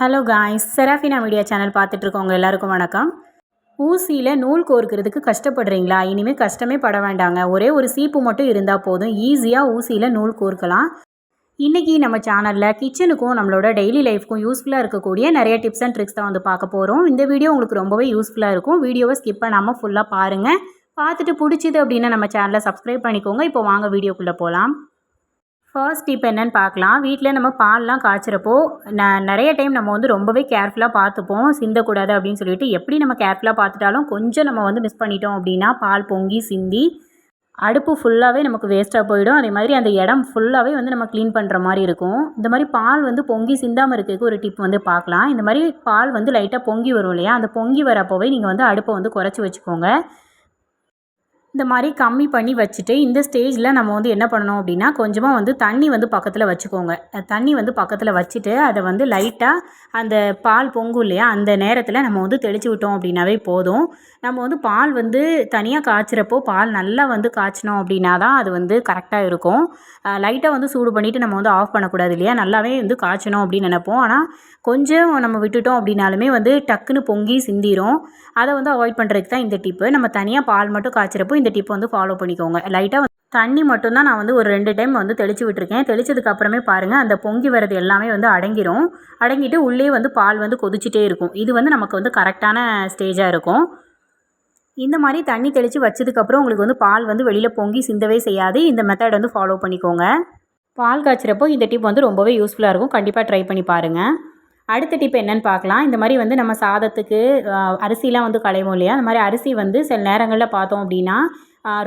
Hello guys Serafina media channel பார்த்துட்ருக்கவங்க எல்லாருக்கும் வணக்கம். ஊசியில் நூல் கோர்க்கிறதுக்கு கஷ்டப்படுறீங்களா? இனிமேல் கஷ்டமே பட வேண்டாங்க. ஒரே ஒரு சீப்பு மட்டும் இருந்தால் போதும். ஈஸியாக ஊசியில் நூல் கோர்க்கலாம். இன்றைக்கி நம்ம சேனலில் கிச்சனுக்கும் நம்மளோட டெய்லி லைஃப்க்கும் யூஸ்ஃபுல்லாக இருக்கக்கூடிய நிறைய டிப்ஸ் அண்ட் ட்ரிக்ஸ் தான் வந்து பார்க்க போகிறோம் இந்த வீடியோ உங்களுக்கு ரொம்பவே யூஸ்ஃபுல்லாக இருக்கும். வீடியோவை ஸ்கிப் பண்ணாமல் ஃபுல்லாக பாருங்கள் பார்த்துட்டு பிடிச்சிது அப்படின்னா நம்ம சேனலை சப்ஸ்கிரைப் பண்ணிக்கோங்க. இப்போ வாங்க வீடியோக்குள்ளே போகலாம் ஃபர்ஸ்ட் டிப் என்னன்னு பார்க்கலாம். வீட்டில் நம்ம பால்லாம் காய்ச்சிறப்போ ந நிறைய டைம் நம்ம வந்து ரொம்பவே கேர்ஃபுல்லாக பார்த்துப்போம். சிந்தக்கூடாது அப்படின்னு சொல்லிட்டு எப்படி நம்ம கேர்ஃபுல்லாக பார்த்துட்டாலும் கொஞ்சம் நம்ம வந்து மிஸ் பண்ணிட்டோம் அப்படின்னா பால் பொங்கி சிந்தி அடுப்பு ஃபுல்லாகவே நமக்கு வேஸ்ட்டாக போயிடும். அதே மாதிரி அந்த இடம் ஃபுல்லாகவே வந்து நம்ம க்ளீன் பண்ணுற மாதிரி இருக்கும். இந்த மாதிரி பால் வந்து பொங்கி சிந்தாமல் இருக்கிறதுக்கு ஒரு டிப் வந்து பார்க்கலாம். இந்த மாதிரி பால் வந்து லைட்டாக பொங்கி வரும் இல்லையா? அந்த பொங்கி வரப்போவே நீங்கள் வந்து அடுப்பை வந்து குறைச்சி வச்சுக்கோங்க. இந்த மாதிரி கம்மி பண்ணி வச்சுட்டு இந்த ஸ்டேஜில் நம்ம வந்து என்ன பண்ணணும் அப்படின்னா கொஞ்சமாக வந்து தண்ணி வந்து பக்கத்தில் வச்சுக்கோங்க. தண்ணி வந்து பக்கத்தில் வச்சுட்டு அதை வந்து லைட்டாக அந்த பால் பொங்கும் இல்லையா அந்த நேரத்தில் நம்ம வந்து தெளித்து விட்டோம் அப்படின்னாவே போதும். நம்ம வந்து பால் வந்து தனியாக காய்ச்சிறப்போ பால் நல்லா வந்து காய்ச்சினோம் அப்படின்னா தான் அது வந்து கரெக்டாக இருக்கும். லைட்டாக வந்து சூடு பண்ணிவிட்டு நம்ம வந்து ஆஃப் பண்ணக்கூடாது இல்லையா நல்லாவே வந்து காய்ச்சணும் அப்படின்னு நினைப்போம். ஆனால் கொஞ்சம் நம்ம விட்டுட்டோம் அப்படின்னாலுமே வந்து டக்குன்னு பொங்கி சிந்திரும். அதை வந்து அவாய்ட் பண்ணுறதுக்கு தான் இந்த டிப்பு நம்ம தனியாக பால் மட்டும் காய்ச்சிறப்போ இந்த டிப் வந்து ஃபாலோ பண்ணிக்கோங்க. லைட்டாக தண்ணி மட்டும்தான் நான் வந்து ஒரு ரெண்டு டைம் வந்து தெளித்து விட்டுருக்கேன். தெளிச்சதுக்கு அப்புறமே பாருங்கள் அந்த பொங்கி வரது எல்லாமே வந்து அடங்கிரும். அடங்கிட்டு உள்ளே வந்து பால் வந்து கொதிச்சுட்டே இருக்கும். இது வந்து நமக்கு வந்து கரெக்டான ஸ்டேஜாக இருக்கும். இந்த மாதிரி தண்ணி தெளித்து வச்சதுக்கப்புறம் உங்களுக்கு வந்து பால் வந்து வெளியில் பொங்கி சிந்தவே செய்யாது. இந்த மெத்தட் வந்து ஃபாலோ பண்ணிக்கோங்க. பால் காய்ச்சிறப்போ இந்த டிப் வந்து ரொம்பவே யூஸ்ஃபுல்லாக இருக்கும். கண்டிப்பாக ட்ரை பண்ணி பாருங்கள் அடுத்த டிப் என்னன்னு பார்க்கலாம். இந்த மாதிரி வந்து நம்ம சாதத்துக்கு அரிசிலாம் வந்து களைவோம் இல்லையா? அந்த மாதிரி அரிசி வந்து சில நேரங்களில் பார்த்தோம் அப்படின்னா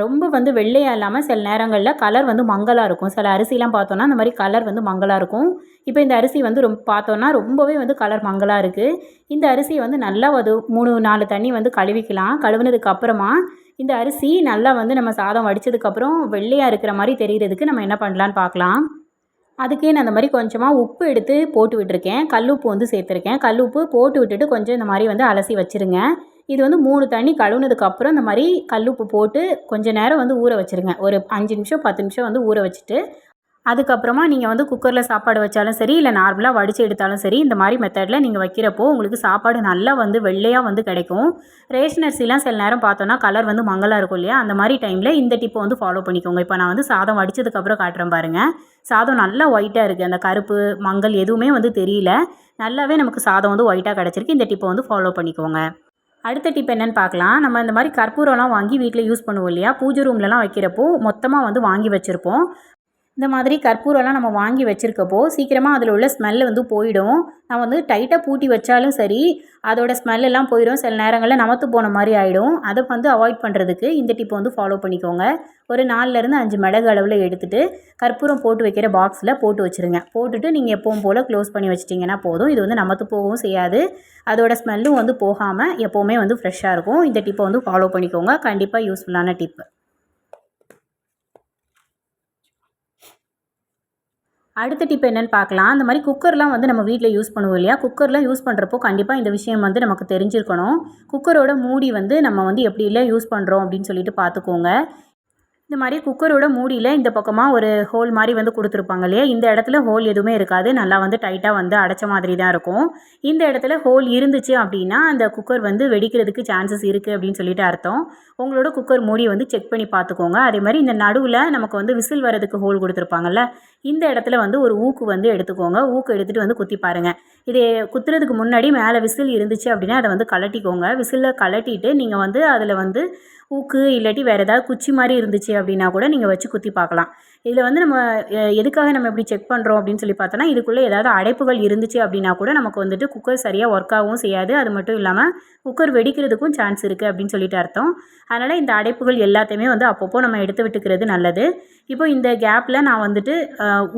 ரொம்ப வந்து வெள்ளையாக இல்லாமல் சில நேரங்களில் கலர் வந்து மங்கலாக இருக்கும். சில அரிசிலாம் பார்த்தோன்னா அந்த மாதிரி கலர் வந்து மங்கலாக இருக்கும். இப்போ இந்த அரிசி வந்து ரொம்ப பார்த்தோன்னா ரொம்பவே வந்து கலர் மங்கலாக இருக்குது இந்த அரிசியை வந்து நல்லா ஒரு மூணு நாலு தண்ணி வந்து கழுவிக்கலாம். கழுவுனதுக்கு அப்புறமா இந்த அரிசி நல்லா வந்து நம்ம சாதம் வடித்ததுக்கப்புறம் வெள்ளையாக இருக்கிற மாதிரி தெரிகிறதுக்கு நம்ம என்ன பண்ணலான்னு பார்க்கலாம். அதுக்கே நான் அந்த மாதிரி கொஞ்சமாக உப்பு எடுத்து போட்டு விட்டுருக்கேன். கல்லுப்பு வந்து சேர்த்துருக்கேன். கல்லுப்பு போட்டு விட்டுட்டு கொஞ்சம் இந்த மாதிரி வந்து அலசி வச்சுருங்க. இது வந்து மூணு தண்ணி கழுவுனதுக்கப்புறம் இந்த மாதிரி கல்லுப்பு போட்டு கொஞ்சம் நேரம் வந்து ஊற வச்சுருங்க. ஒரு அஞ்சு நிமிஷம் பத்து நிமிஷம் வந்து ஊற வச்சுட்டு அதுக்கப்புறமா நீங்கள் வந்து குக்கரில் சாப்பாடு வச்சாலும் சரி இல்லை நார்மலாக வடித்து எடுத்தாலும் சரி இந்த மாதிரி மெத்தடில் நீங்கள் வைக்கிறப்போ உங்களுக்கு சாப்பாடு நல்லா வந்து வெள்ளையாக வந்து கிடைக்கும். ரேஷன் அரிசிலாம் சில நேரம் பார்த்தோன்னா கலர் வந்து மங்கலாக இருக்கும் இல்லையா? அந்த மாதிரி டைமில் இந்த டிப்பை வந்து ஃபாலோ பண்ணிக்கோங்க. இப்போ நான் வந்து சாதம் வடித்ததுக்கப்புறம் காட்டுறேன் பாருங்கள் சாதம் நல்லா ஒயிட்டாக இருக்குது அந்த கருப்பு மங்கல் எதுவுமே வந்து தெரியல. நல்லாவே நமக்கு சாதம் வந்து ஒயிட்டாக கிடச்சிருக்கு. இந்த டிப்பை வந்து ஃபாலோ பண்ணிக்கோங்க. அடுத்த டிப் என்னென்னு பார்க்கலாம். நம்ம இந்த மாதிரி கற்பூரம்லாம் வாங்கி வீட்டில் யூஸ் பண்ணுவோம் இல்லையா? பூஜை ரூம்லலாம் வைக்கிறப்போ மொத்தமாக வந்து வாங்கி வச்சுருப்போம். இந்த மாதிரி கற்பூரம்லாம் நம்ம வாங்கி வச்சுருக்கப்போ சீக்கிரமாக அதில் உள்ள ஸ்மெல் வந்து போயிடும். நான் வந்து டைட்டாக பூட்டி வச்சாலும் சரி அதோட ஸ்மெல்லாம் போயிடும். சில நேரங்களில் நமத்து போன மாதிரி ஆகிடும் அதை வந்து அவாய்ட் பண்ணுறதுக்கு இந்த டிப்பை வந்து ஃபாலோ பண்ணிக்கோங்க. ஒரு நாலுலேருந்து அஞ்சு மிளகு அளவில் எடுத்துகிட்டு கற்பூரம் போட்டு வைக்கிற பாக்ஸில் போட்டு வச்சுருங்க. போட்டுட்டு நீங்கள் எப்பவும் போல் க்ளோஸ் பண்ணி வச்சிட்டிங்கன்னா போதும். இது வந்து நமத்து போகவும் செய்யாது. அதோட ஸ்மெல்லும் வந்து போகாமல் எப்போவுமே வந்து ஃப்ரெஷ்ஷாக இருக்கும். இந்த டிப்பை வந்து ஃபாலோ பண்ணிக்கோங்க. கண்டிப்பாக யூஸ்ஃபுல்லான டிப்பு அடுத்த டிப் என்னென்னு பார்க்கலாம். அந்த மாதிரி குக்கர்லாம் வந்து நம்ம வீட்டில் யூஸ் பண்ணுவோம் இல்லையா? குக்கர்லாம் யூஸ் பண்ணுறப்போ கண்டிப்பாக இந்த விஷயம் வந்து நமக்கு தெரிஞ்சிருக்கணும். குக்கரோட மூடி வந்து நம்ம வந்து எப்படி இல்லை யூஸ் பண்ணுறோம் அப்படின்னு சொல்லிட்டு பார்த்துக்கோங்க. இந்த மாதிரி குக்கரோட மூடியில் இந்த பக்கமாக ஒரு ஹோல் மாதிரி வந்து கொடுத்துருப்பாங்க இல்லையா? இந்த இடத்துல ஹோல் எதுவுமே இருக்காது. நல்லா வந்து டைட்டாக வந்து அடைச்ச மாதிரி தான் இருக்கும். இந்த இடத்துல ஹோல் இருந்துச்சு அப்படின்னா அந்த குக்கர் வந்து வெடிக்கிறதுக்கு சான்சஸ் இருக்குது அப்படின்னு சொல்லிட்டு அர்த்தம். உங்களோட குக்கர் மூடியை வந்து செக் பண்ணி பார்த்துக்கோங்க. அதே மாதிரி இந்த நடுவில் நமக்கு வந்து விசில் வரதுக்கு ஹோல் கொடுத்துருப்பாங்கல்ல இந்த இடத்துல வந்து ஒரு ஊக்கு வந்து எடுத்துக்கோங்க. ஊக்கு எடுத்துகிட்டு வந்து குத்தி பாருங்கள் இது குத்துறதுக்கு முன்னாடி மேலே விசில் இருந்துச்சு அப்படின்னா அதை வந்து கலட்டிக்கோங்க விசிலில் கலட்டிட்டு நீங்கள் வந்து அதில் வந்து ஊக்கு இல்லாட்டி வேறு ஏதாவது குச்சி மாதிரி இருந்துச்சு அப்படின்னா கூட நீங்கள் வச்சு குத்தி பார்க்கலாம். இதில் வந்து நம்ம எதுக்காக நம்ம இப்படி செக் பண்ணுறோம் அப்படின்னு சொல்லி பார்த்தோன்னா இதுக்குள்ளே ஏதாவது அடைப்புகள் இருந்துச்சு அப்படின்னா கூட நமக்கு வந்துட்டு குக்கர் சரியாக ஒர்க் ஆகவும் செய்யாது. அது மட்டும் இல்லாமல் குக்கர் வெடிக்கிறதுக்கும் சான்ஸ் இருக்குது அப்படின்னு சொல்லிட்டு அர்த்தம். அதனால் இந்த அடைப்புகள் எல்லாத்தையுமே வந்து அப்பப்போ நம்ம எடுத்து விட்டுக்கிறது நல்லது. இப்போ இந்த கேப்பில் நான் வந்துட்டு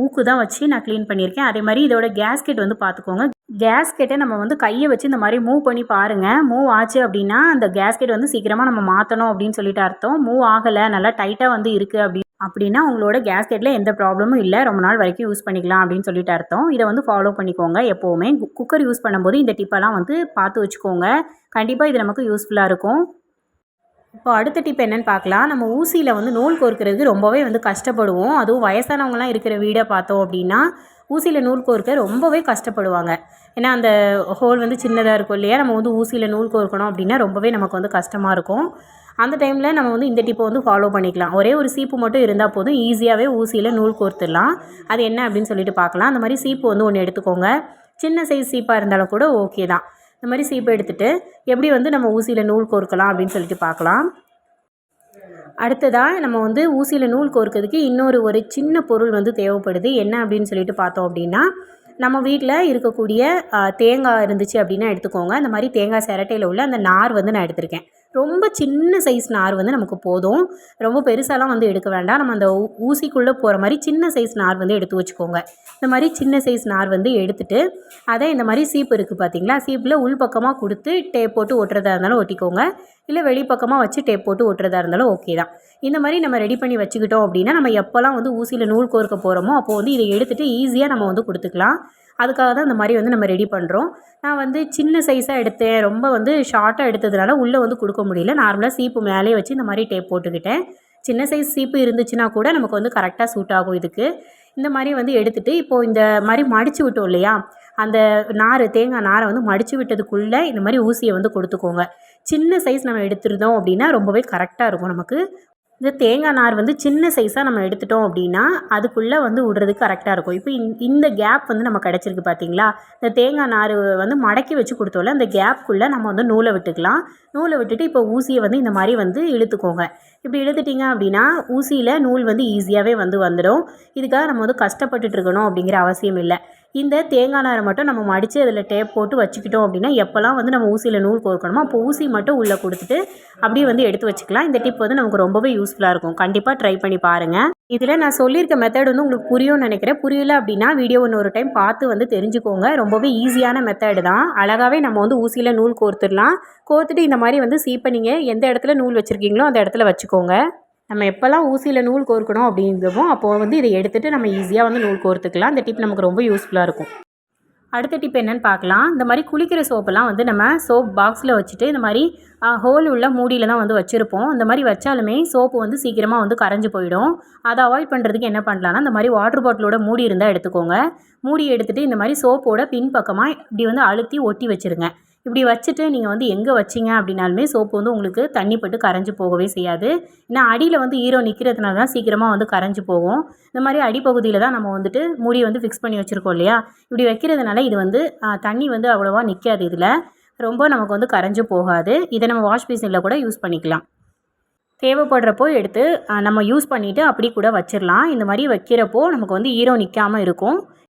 ஊக்கு தான் வச்சு நான் க்ளீன் பண்ணியிருக்கேன். அதே மாதிரி இதோட கேஸ்கெட் வந்து பார்த்துக்கோங்க கேஸ்கெட்டை நம்ம வந்து கையை வச்சு இந்த மாதிரி மூவ் பண்ணி பாருங்கள் மூவ் ஆச்சு அப்படின்னா அந்த கேஸ்கெட் வந்து சீக்கிரமாக நம்ம மாற்றணும் அப்படின்னு சொல்லிட்டு அர்த்தம். மூவ் ஆகலை நல்லா டைட்டாக வந்து இருக்குது அப்படி அப்படின்னா உங்களோட கேஸ்கெட்டில் எந்த ப்ராப்ளமும் இல்லை. ரொம்ப நாள் வரைக்கும் யூஸ் பண்ணிக்கலாம் அப்படின்னு சொல்லிட்டு அர்த்தம். இதை வந்து ஃபாலோ பண்ணிக்கோங்க எப்போவுமே. குக்கர் யூஸ் பண்ணும்போது இந்த டிப்பெல்லாம் வந்து பார்த்து வச்சுக்கோங்க. கண்டிப்பாக இது நமக்கு யூஸ்ஃபுல்லாக இருக்கும். இப்போ அடுத்த டிப் என்னென்னு பார்க்கலாம். நம்ம ஊசியில் வந்து நூல் கோர்க்கிறதுக்கு ரொம்பவே வந்து கஷ்டப்படுவோம். அதுவும் வயசானவங்களாம் இருக்கிற வீடை பார்த்தோம் அப்படின்னா ஊசியில் நூல் கோர்க்க ரொம்பவே கஷ்டப்படுவாங்க. ஏன்னா அந்த ஹோல் வந்து சின்னதாக இருக்கும் இல்லையா? நம்ம வந்து ஊசியில் நூல் கோர்க்கணும் அப்படின்னா ரொம்பவே நமக்கு வந்து கஷ்டமாக இருக்கும். அந்த டைமில் நம்ம வந்து இந்த டிப்பை வந்து ஃபாலோ பண்ணிக்கலாம். ஒரே ஒரு சீப்பு மட்டும் இருந்தால் போதும் ஈஸியாகவே ஊசியில் நூல் கோர்த்துடலாம். அது என்ன அப்படின்னு சொல்லிட்டு பார்க்கலாம். அந்த மாதிரி சீப்பு வந்து ஒன்று எடுத்துக்கோங்க. சின்ன சைஸ் சீப்பாக இருந்தாலும் கூட ஓகே தான். இந்த மாதிரி சீப்பை எடுத்துகிட்டு எப்படி வந்து நம்ம ஊசியில் நூல் கோர்க்கலாம் அப்படின்னு சொல்லிட்டு பார்க்கலாம். அடுத்ததாக நம்ம வந்து ஊசியில் நூல் கோர்க்கிறதுக்கு இன்னொரு ஒரு சின்ன பொருள் வந்து தேவைப்படுது. என்ன அப்படின்னு சொல்லிட்டு பார்த்தோம் அப்படின்னா நம்ம வீட்டில் இருக்கக்கூடிய தேங்காய் இருந்துச்சு அப்படின்னா எடுத்துக்கோங்க. அந்த மாதிரி தேங்காய் சிரட்டையில் உள்ள அந்த நார் வந்து நான் எடுத்திருக்கேன். ரொம்ப சின்ன சைஸ் நார் வந்து நமக்கு போதும். ரொம்ப பெருசாலாம் வந்து எடுக்க வேண்டாம். நம்ம அந்த ஊ- ஊசிக்குள்ளே போகிற மாதிரி சின்ன சைஸ் நார் வந்து எடுத்து வச்சுக்கோங்க. இந்த மாதிரி சின்ன சைஸ் நார் வந்து எடுத்துட்டு அதை இந்த மாதிரி சீப்பு இருக்குது பார்த்தீங்களா சீப்பில் உள் பக்கமாக கொடுத்து டேப் போட்டு ஒட்டுறதா இருந்தாலும் ஒட்டிக்கோங்க. இல்லை வெளிப்பக்கமாக வச்சு டேப் போட்டு ஒட்டுறதா இருந்தாலும் ஓகே தான். இந்த மாதிரி நம்ம ரெடி பண்ணி வச்சுக்கிட்டோம் அப்படின்னா நம்ம எப்போல்லாம் வந்து ஊசியில் நூல் கோர்க்க போகிறோமோ அப்போது வந்து இதை எடுத்துகிட்டு ஈஸியாக நம்ம வந்து கொடுத்துக்கலாம். அதுக்காக தான் இந்த மாதிரி வந்து நம்ம ரெடி பண்ணுறோம் நான் வந்து சின்ன சைஸாக எடுத்தேன். ரொம்ப வந்து ஷார்ட்டாக எடுத்ததுனால உள்ளே வந்து கொடுக்க முடியல. நார்மலாக சீப்பு மேலே வச்சு இந்த மாதிரி டேப் போட்டுக்கிட்டேன். சின்ன சைஸ் சீப்பு இருந்துச்சுன்னா கூட நமக்கு வந்து கரெக்டாக சூட் ஆகும் இதுக்கு. இந்த மாதிரி வந்து எடுத்துகிட்டு இப்போது இந்த மாதிரி மடித்து விட்டோம் இல்லையா? அந்த நார் தேங்காய் நாரை வந்து மடித்து விட்டதுக்குள்ளே இந்த மாதிரி ஊசியை வந்து கொடுத்துக்கோங்க. சின்ன சைஸ் நம்ம எடுத்துருந்தோம் அப்படின்னா ரொம்பவே கரெக்டாக இருக்கும் நமக்கு. இந்த தேங்காய் நார் வந்து சின்ன சைஸாக நம்ம எடுத்துட்டோம் அப்படின்னா அதுக்குள்ளே வந்து விடுறதுக்கு கரெக்டாக இருக்கும். இப்போ இந்த- இந்த கேப் வந்து நம்ம கிடச்சிருக்கு பார்த்தீங்களா இந்த தேங்காய் நார் வந்து மடக்கி வச்சு கொடுத்தோம்ல அந்த கேப்குள்ளே நம்ம வந்து நூலை விட்டுக்கலாம். நூலை விட்டுட்டு இப்போ ஊசியை வந்து இந்த மாதிரி வந்து இழுத்துக்கோங்க. இப்படி இழுத்துட்டிங்க அப்படின்னா ஊசியில் நூல் வந்து ஈஸியாகவே வந்து வந்துடும். இதுக்காக நம்ம வந்து கஷ்டப்பட்டுட்ருக்கணும் அப்படிங்கிற அவசியம் இல்லை. இந்த தேங்காய் நாரை மட்டும் நம்ம மடித்து அதில் டேப் போட்டு வச்சுக்கிட்டோம் அப்படின்னா எப்போல்லாம் வந்து நம்ம ஊசியில் நூல் கோர்க்கணுமோ அப்போ ஊசி மட்டும் உள்ளே கொடுத்துட்டு அப்படியே வந்து எடுத்து வச்சுக்கலாம். இந்த டிப் வந்து நமக்கு ரொம்பவே யூஸ்ஃபுல்லாக இருக்கும். கண்டிப்பாக ட்ரை பண்ணி பாருங்கள் இதில் நான் சொல்லியிருக்க மெத்தட் வந்து உங்களுக்கு புரியும்னு நினைக்கிறேன். புரியல அப்படின்னா வீடியோ ஒன்று ஒரு டைம் பார்த்து வந்து தெரிஞ்சுக்கோங்க. ரொம்பவே ஈஸியான மெத்தடு தான். அழகாகவே நம்ம வந்து ஊசியில் நூல் கோர்த்துடலாம். கோர்த்துட்டு இந்த மாதிரி வந்து சீப்பை நீங்கள் எந்த இடத்துல நூல் வச்சுருக்கீங்களோ அந்த இடத்துல வச்சுக்கோங்க. நம்ம எப்போல்லாம் ஊசியில் நூல் கோர்க்கணும் அப்படிங்கிறமோ அப்போது வந்து இதை எடுத்துகிட்டு நம்ம ஈஸியாக வந்து நூல் கோர்த்துக்கலாம். இந்த டிப் நமக்கு ரொம்ப யூஸ்ஃபுல்லாக இருக்கும். அடுத்த டிப் என்னன்னு பார்க்கலாம். இந்த மாதிரி குளிக்கிற சோப்பெல்லாம் வந்து நம்ம சோப் பாக்ஸில் வச்சுட்டு இந்த மாதிரி ஹோல் உள்ள மூடியில் தான் வந்து வச்சுருப்போம். இந்த மாதிரி வச்சாலுமே சோப்பு வந்து சீக்கிரமாக வந்து கரைஞ்சு போயிடும். அதை அவாய்ட் பண்ணுறதுக்கு என்ன பண்ணலான்னா இந்த மாதிரி வாட்டர் பாட்டிலோட மூடி இருந்தால் எடுத்துக்கோங்க. மூடி எடுத்துகிட்டு இந்த மாதிரி சோப்போட பின்பக்கமாக இப்படி வந்து அழுத்தி ஒட்டி வச்சுருங்க. இப்படி வச்சுட்டு நீங்கள் வந்து எங்கே வச்சீங்க அப்படின்னாலுமே சோப்பு வந்து உங்களுக்கு தண்ணி பட்டு கரைஞ்சு போகவே செய்யாது. ஏன்னா அடியில் வந்து ஈரோ நிற்கிறதுனால தான் சீக்கிரமாக வந்து கரைஞ்சு போகும். இந்த மாதிரி அடிப்பகுதியில் தான் நம்ம வந்துட்டு முடியை வந்து ஃபிக்ஸ் பண்ணி வச்சுருக்கோம் இல்லையா? இப்படி வைக்கிறதுனால இது வந்து தண்ணி வந்து அவ்வளோவா நிற்காது இதில். ரொம்ப நமக்கு வந்து கரைஞ்சு போகாது. இதை நம்ம வாஷ் பேசினில் கூட யூஸ் பண்ணிக்கலாம். தேவைப்படுறப்போ எடுத்து நம்ம யூஸ் பண்ணிவிட்டு அப்படி கூட வச்சிடலாம். இந்த மாதிரி வைக்கிறப்போ நமக்கு வந்து ஈரோ நிற்காமல் இருக்கும்.